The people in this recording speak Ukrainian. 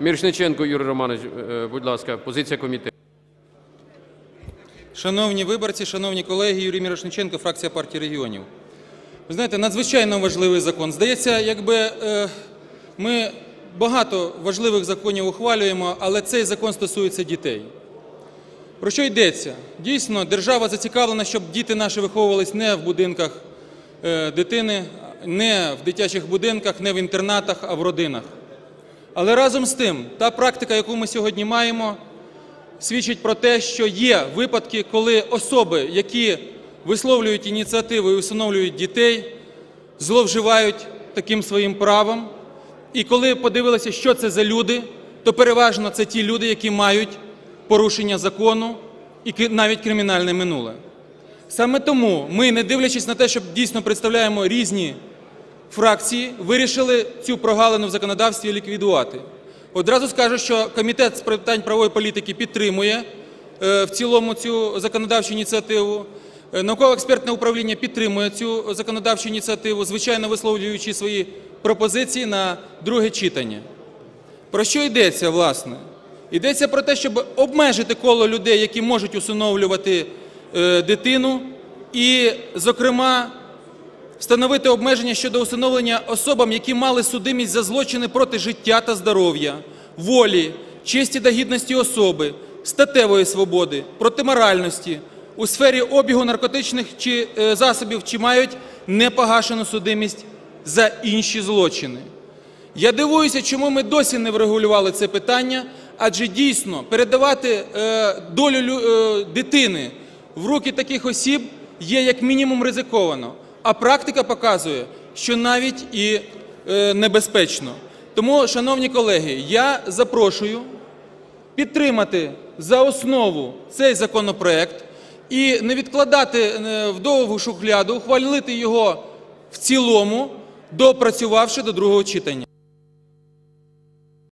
Мірошниченко Юрій Романович, е, будь ласка, позиція комітету. Шановні виборці, шановні колеги, Юрій Мірошниченко, фракція партії регіонів. Ви знаєте, надзвичайно важливий закон. Здається, якби е, ми багато важливих законів ухвалюємо, але цей закон стосується дітей. Про що йдеться? Дійсно, держава зацікавлена, щоб діти наші виховувались не в будинках е, дитини, не в дитячих будинках, не в інтернатах, а в родинах. Але разом з тим, та практика, яку ми сьогодні маємо, свідчить про те, що є випадки, коли особи, які висловлюють ініціативу і усиновлюють дітей, зловживають таким своїм правом. І коли подивилися, що це за люди, то переважно це ті люди, які мають порушення закону і навіть кримінальне минуле. Саме тому ми, не дивлячись на те, що дійсно представляємо різні фракції, вирішили цю прогалину в законодавстві ліквідувати. Одразу скажу, що Комітет з питань правової політики підтримує е, в цілому цю законодавчу ініціативу. Е, Науково-експертне управління підтримує цю законодавчу ініціативу, звичайно висловлюючи свої пропозиції на друге читання. Про що йдеться, власне? Йдеться про те, щоб обмежити коло людей, які можуть усиновлювати е, дитину, і, зокрема, встановити обмеження щодо усиновлення особам, які мали судимість за злочини проти життя та здоров'я, волі, честі та гідності особи, статевої свободи, проти моральності, у сфері обігу наркотичних чи е, засобів, чи мають непогашену судимість за інші злочини. Я дивуюся, чому ми досі не врегулювали це питання, адже дійсно передавати е, долю е, дитини в руки таких осіб є як мінімум ризиковано, а практика показує, що навіть і е, небезпечно. Тому, шановні колеги, я запрошую підтримати за основу цей законопроект і не відкладати е, в довгу шухляду, ухвалити його в цілому, допрацювавши до другого читання.